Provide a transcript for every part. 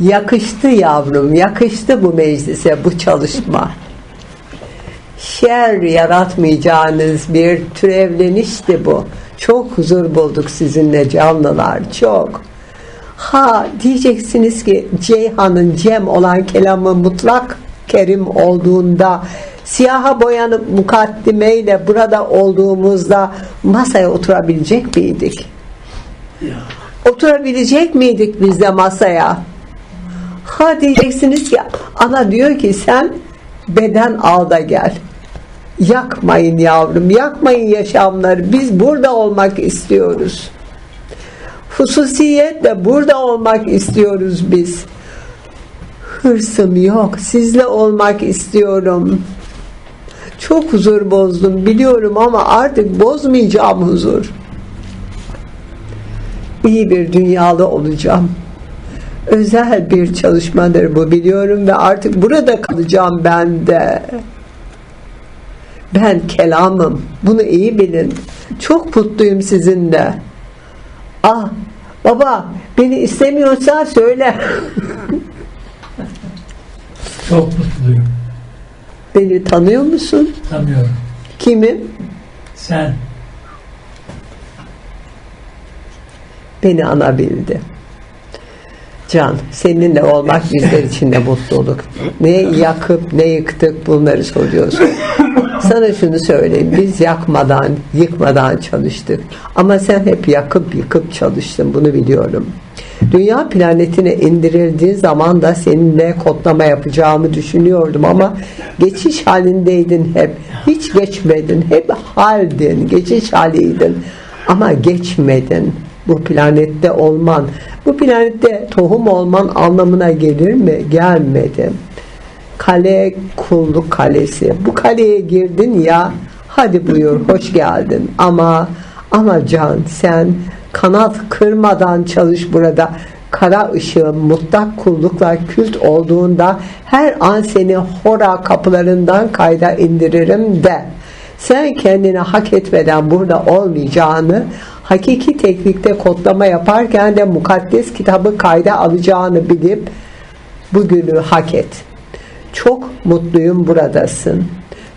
Yakıştı yavrum, yakıştı bu meclise, bu çalışma. Şer yaratmayacağınız bir türevlenişti bu. Çok huzur bulduk sizinle canlılar, çok. Ha diyeceksiniz ki Ceyhan'ın Cem olan kelamı mutlak kerim olduğunda siyaha boyanıp mukaddimeyle burada olduğumuzda masaya oturabilecek miydik? Oturabilecek miydik biz de masaya? Ha diyeceksiniz ki ana diyor ki sen beden al da gel. Yakmayın yavrum, yakmayın yaşamları. Biz burada olmak istiyoruz. Hususiyetle burada olmak istiyoruz biz. Hırsım yok. Sizle olmak istiyorum. Çok huzur bozdum biliyorum ama artık bozmayacağım huzur. İyi bir dünyalı olacağım. Özel bir çalışmadır bu biliyorum ve artık burada kalacağım ben de. Ben kelamım. Bunu iyi bilin. Çok mutluyum sizinle. Ah baba beni istemiyorsan söyle. Çok mutluyum. Beni tanıyor musun? Tanıyorum. Kimim? Sen Beni ana bildi. Can, seninle olmak bizler için de mutluluk. Ne yakıp ne yıktık bunları soruyorsun. Sana şunu söyleyeyim. Biz yakmadan, yıkmadan çalıştık. Ama sen hep yakıp yıkıp çalıştın. Bunu biliyorum. Dünya planetine indirildiği zaman da seninle kodlama yapacağımı düşünüyordum ama geçiş halindeydin hep. Hiç geçmedin. Hep haldin. Geçiş haliydin. Ama geçmedin. Bu planette olman, bu planette tohum olman anlamına gelir mi? Gelmedi. Kale kulluk kalesi. Bu kaleye girdin ya hadi buyur hoş geldin ama ama can sen kanat kırmadan çalış burada kara ışığın mutlak kullukla kült olduğunda her an seni hora kapılarından kayda indiririm de sen kendini hak etmeden burada olmayacağını hakiki teknikte kodlama yaparken de mukaddes kitabı kayda alacağını bilip bugünü hak et. Çok mutluyum buradasın.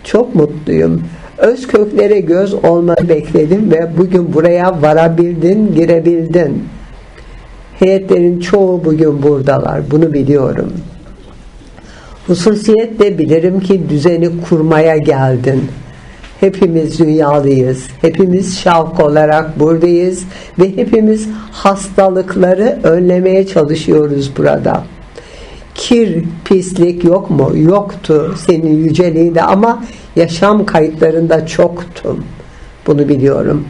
Çok mutluyum. Öz köklere göz olmanı bekledim ve bugün buraya varabildin, girebildin. Heyetlerin çoğu bugün buradalar. Bunu biliyorum. Hususiyetle bilirim ki düzeni kurmaya geldin. Hepimiz dünyalıyız. Hepimiz şavk olarak buradayız ve hepimiz hastalıkları önlemeye çalışıyoruz burada. Kir, pislik yok mu? Yoktu senin yüceliğinde ama yaşam kayıtlarında çoktu. Bunu biliyorum.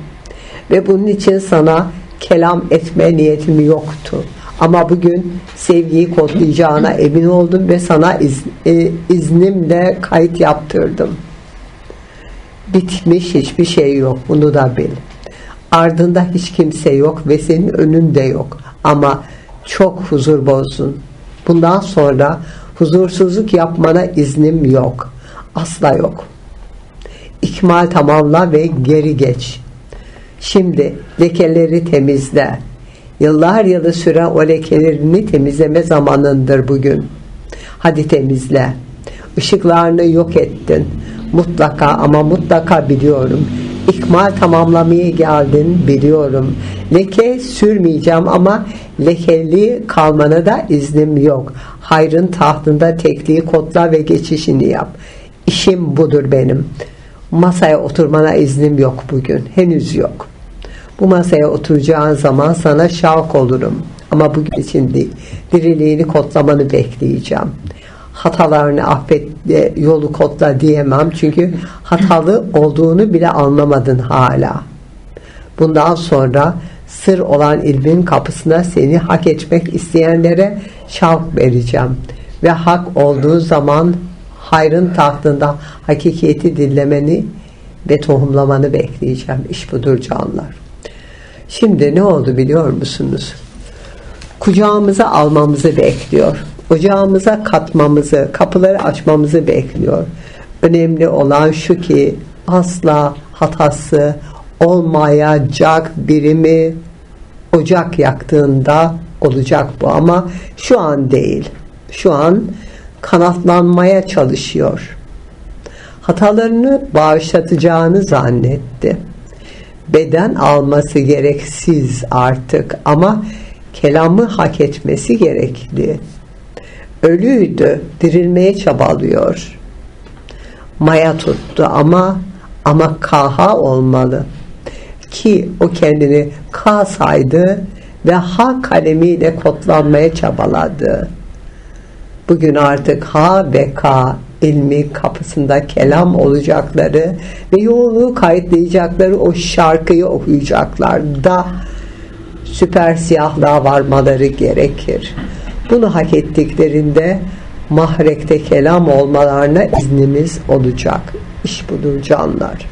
Ve bunun için sana kelam etme niyetim yoktu. Ama bugün sevgiyi kodlayacağına emin oldum ve sana iz, e, iznimle kayıt yaptırdım bitmiş hiçbir şey yok. Bunu da bil. Ardında hiç kimse yok ve senin önünde yok. Ama çok huzur bozdun. Bundan sonra huzursuzluk yapmana iznim yok. Asla yok. İkmal tamamla ve geri geç. Şimdi lekeleri temizle. Yıllar yılı süren o lekelerini temizleme zamanındır bugün. Hadi temizle. Işıklarını yok ettin mutlaka ama mutlaka biliyorum. İkmal tamamlamaya geldin biliyorum. Leke sürmeyeceğim ama lekeli kalmana da iznim yok. Hayrın tahtında tekliği kodla ve geçişini yap. İşim budur benim. Masaya oturmana iznim yok bugün. Henüz yok. Bu masaya oturacağın zaman sana şavk olurum. Ama bugün için değil. Diriliğini kodlamanı bekleyeceğim hatalarını affet yolu kodla diyemem. Çünkü hatalı olduğunu bile anlamadın hala. Bundan sonra sır olan ilmin kapısına seni hak etmek isteyenlere şavk vereceğim. Ve hak olduğu zaman hayrın tahtında hakikiyeti dinlemeni ve tohumlamanı bekleyeceğim. İş budur canlar. Şimdi ne oldu biliyor musunuz? Kucağımıza almamızı bekliyor ocağımıza katmamızı, kapıları açmamızı bekliyor. Önemli olan şu ki asla hatası olmayacak birimi ocak yaktığında olacak bu ama şu an değil. Şu an kanatlanmaya çalışıyor. Hatalarını bağışlatacağını zannetti. Beden alması gereksiz artık ama kelamı hak etmesi gerekli. Ölüydü, dirilmeye çabalıyor. Maya tuttu ama ama kaha olmalı ki o kendini K saydı ve H kalemiyle kodlanmaya çabaladı. Bugün artık H ve K ilmi kapısında kelam olacakları ve yoğunluğu kayıtlayacakları o şarkıyı okuyacaklar da süper siyahlığa varmaları gerekir. Bunu hak ettiklerinde mahrekte kelam olmalarına iznimiz olacak. İş budur canlar.